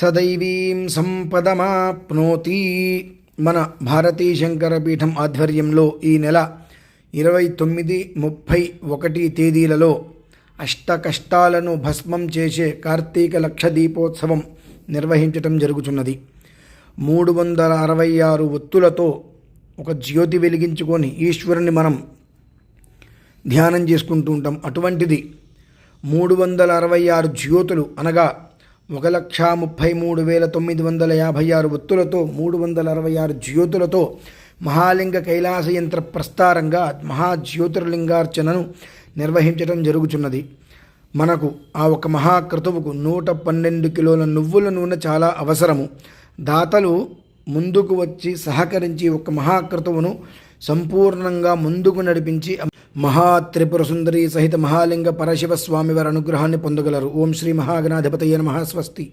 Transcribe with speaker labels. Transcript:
Speaker 1: సదైవీం సంపదమాప్నోతి. మన భారతీ శంకర పీఠం ఆధ్వర్యంలో ఈ నెల ఇరవై తొమ్మిది ముప్పై ఒకటి తేదీలలో అష్ట కష్టాలను భస్మం చేసే కార్తీక లక్ష దీపోత్సవం నిర్వహించటం జరుగుతున్నది మూడు వందల అరవై ఆరు ఒత్తులతో ఒక జ్యోతి వెలిగించుకొని ఈశ్వరుని మనం ధ్యానం చేసుకుంటూ ఉంటాం. అటువంటిది మూడు వందల అరవై ఆరు జ్యోతులు అనగా ఒక లక్ష ముప్పై మూడు వేల తొమ్మిది వందల యాభై ఆరు ఒత్తులతో మూడు వందల అరవై ఆరు జ్యోతులతో మహాలింగ కైలాస యంత్ర ప్రస్తారంగా మహాజ్యోతిర్లింగార్చనను నిర్వహించడం జరుగుచున్నది. మనకు ఆ ఒక మహాక్రతువుకు నూట పన్నెండు కిలోల నువ్వుల నూనె చాలా అవసరము. దాతలు ముందుకు వచ్చి సహకరించి ఒక మహాక్రతువును సంపూర్ణంగా ముందుకు నడిపించి మహా త్రిపుర సుందరి సహిత మహాలింగ పరశివ స్వామి వారి అనుగ్రహాన్ని పొందగలరు. ఓం శ్రీ మహాగణాధిపతయ్య మహాస్వస్తి స్వస్తి.